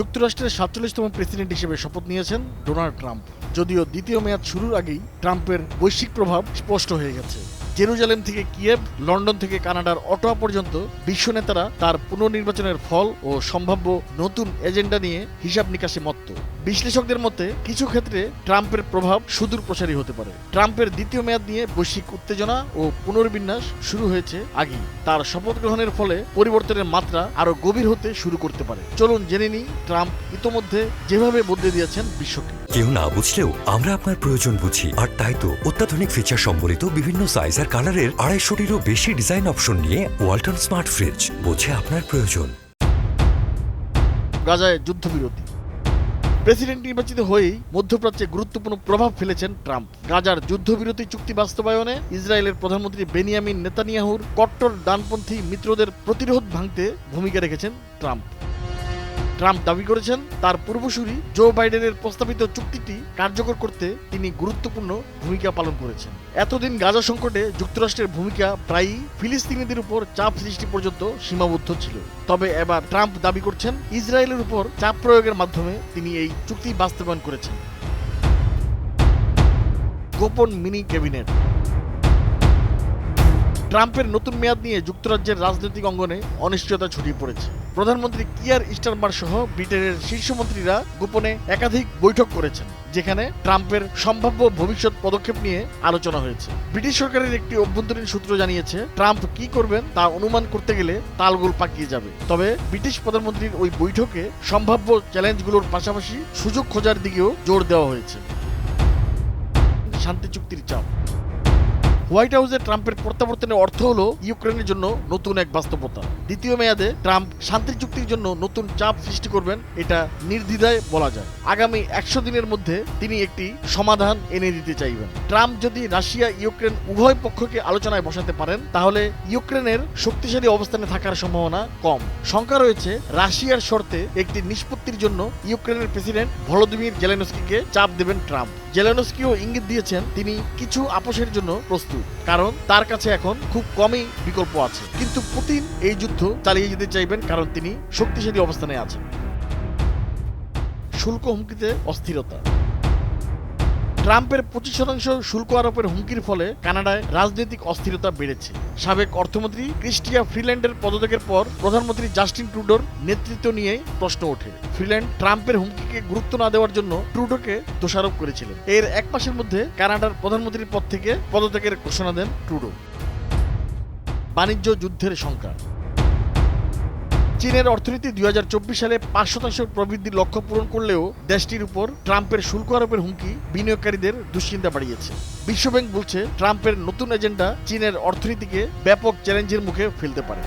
যুক্তরাষ্ট্রের সাতচল্লিশতম প্রেসিডেন্ট হিসেবে শপথ নিয়েছেন ডোনাল্ড ট্রাম্প। যদিও দ্বিতীয় মেয়াদ শুরুর আগেই ট্রাম্পের বৈশ্বিক প্রভাব স্পষ্ট হয়ে গেছে। জেরুজালেম থেকে কিয়েভ, লন্ডন থেকে কানাডার অটোয়া পর্যন্ত বিশ্ব নেতারা তার পুনর্নির্বাচনের ফল ও সম্ভাব্য নতুন এজেন্ডা নিয়ে হিসাব নিকাশে মত্ত। বিশ্লেষকদের মতে, কিছু ক্ষেত্রে ট্রাম্পের প্রভাব সুদূর প্রসারী হতে পারে। ট্রাম্পের দ্বিতীয় মেয়াদ নিয়ে বৈশ্বিক উত্তেজনা ও পুনর্বিন্যাস শুরু হয়েছে আগেই। তার শপথ গ্রহণের ফলে পরিবর্তনের মাত্রা আরও গভীর হতে শুরু করতে পারে। চলুন জেনে নিই, ট্রাম্প ইতোমধ্যে যেভাবে বদলে দিয়েছেন বিশ্বকে। কেউ না বুঝলেও আমরা আপনার প্রয়োজন বুঝি। আর তাই তো অত্যাধুনিক ফিচার সম্বলিত বিভিন্ন সাইজ আর কালারের আড়াইশোটিরও বেশি ডিজাইন অপশন নিয়ে ওয়ালটন স্মার্ট ফ্রিজ বোঝে আপনার প্রয়োজন। গাজায় যুদ্ধবিরতি। প্রেসিডেন্ট নির্বাচিত হয়েই মধ্যপ্রাচ্যে গুরুত্বপূর্ণ প্রভাব ফেলেছেন ট্রাম্প। গাজার যুদ্ধবিরতি চুক্তি বাস্তবায়নে ইসরায়েলের প্রধানমন্ত্রী বেনিয়ামিন নেতানিয়াহুর কট্টর ডানপন্থী মিত্রদের প্রতিরোধ ভাঙতে ভূমিকা রেখেছেন ট্রাম্প। ট্রাম্প দাবি করেছেন, তার পূর্বসূরি জো বাইডেনের প্রস্তাবিত চুক্তিটি কার্যকর করতে তিনি গুরুত্বপূর্ণ ভূমিকা পালন করেছেন। এতদিন গাজা সংকটে যুক্তরাষ্ট্রের ভূমিকা প্রায়ই ফিলিস্তিনিদের উপর চাপ সৃষ্টি পর্যন্ত সীমাবদ্ধ ছিল। তবে এবার ট্রাম্প দাবি করছেন, ইসরায়েলের উপর চাপ প্রয়োগের মাধ্যমে তিনি এই চুক্তি বাস্তবায়ন করেছেন। গোপন মিনি ক্যাবিনেট ট্রাম্পের নতুন মেয়াদ নিয়ে যুক্তরাজ্যের রাজনৈতিক অঙ্গনে অনিশ্চয়তা ছড়িয়ে পড়েছে। প্রধানমন্ত্রী কিয়ার স্টারমার সহ ব্রিটেনের শীর্ষমন্ত্রীরা গোপনে একাধিক বৈঠক করেছেন, যেখানে ট্রাম্পের সম্ভাব্য ভবিষ্যৎ পদক্ষেপ নিয়ে আলোচনা হয়েছে। ব্রিটিশ সরকারের একটি অভ্যন্তরীণ সূত্র জানিয়েছে, ট্রাম্প কি করবেন তা অনুমান করতে গেলে তালগোল পাকিয়ে যাবে। তবে ব্রিটিশ প্রধানমন্ত্রীর ওই বৈঠকে সম্ভাব্য চ্যালেঞ্জগুলোর পাশাপাশি সুযোগ খোঁজার দিকেও জোর দেওয়া হয়েছে। শান্তি চুক্তির চাপ। হোয়াইট হাউসে ট্রাম্পের প্রত্যাবর্তনের অর্থ হলো ইউক্রেনের জন্য নতুন এক বাস্তবতা। দ্বিতীয় মেয়াদে ট্রাম্প শান্তি চুক্তির জন্য নতুন চাপ সৃষ্টি করবেন, এটা নির্দ্বিধায় বলা যায়। আগামী একশো দিনের মধ্যে তিনি একটি সমাধান এনে দিতে চাইবেন। ট্রাম্প যদি রাশিয়া ইউক্রেন উভয় পক্ষকে আলোচনায় বসাতে পারেন, তাহলে ইউক্রেনের শক্তিশালী অবস্থানে থাকার সম্ভাবনা কম। শঙ্কা রয়েছে, রাশিয়ার শর্তে একটি নিষ্পত্তির জন্য ইউক্রেনের প্রেসিডেন্ট ভলোদিমির জেলেনস্কিকে চাপ দেবেন ট্রাম্প। জেলেনস্কিও ইঙ্গিত দিয়েছেন, তিনি কিছু আপোষের জন্য প্রস্তুত। কারণ তার কাছে এখন খুব কমই বিকল্প আছে। কিন্তু পুতিন এই যুদ্ধ চালিয়ে যেতে চাইবেন কারণ তিনি শক্তিশালী অবস্থানে আছেন। শুল্ক হুমকিতে অস্থিরতা। ট্রাম্পের পঁচিশ শতাংশ শুল্ক আরোপের হুমকির ফলে কানাডায় রাজনৈতিক অস্থিরতা বেড়েছে। সাবেক অর্থমন্ত্রী ক্রিস্টিয়া ফ্রিল্যান্ডের পদত্যাগের পর প্রধানমন্ত্রী জাস্টিন ট্রুডোর নেতৃত্ব নিয়ে প্রশ্ন ওঠে। ফ্রিল্যান্ড ট্রাম্পের হুমকিকে গুরুত্ব না দেওয়ার জন্য ট্রুডোকে দোষারোপ করেছিলেন। এর এক মাসের মধ্যে কানাডার প্রধানমন্ত্রীর পদ থেকে পদত্যাগের ঘোষণা দেন ট্রুডো। বাণিজ্য যুদ্ধের সংখ্যা। চীনের অর্থনীতি দুই হাজার চব্বিশ সালে পাঁচ শতাংশ প্রবৃদ্ধির লক্ষ্য পূরণ করলেও দেশটির উপর ট্রাম্পের শুল্ক আরোপের হুমকি বিনিয়োগকারীদের দুশ্চিন্তা বাড়িয়েছে। বিশ্বব্যাংক বলছে, ট্রাম্পের নতুন এজেন্ডা চীনের অর্থনীতিকে ব্যাপক চ্যালেঞ্জের মুখে ফেলতে পারে।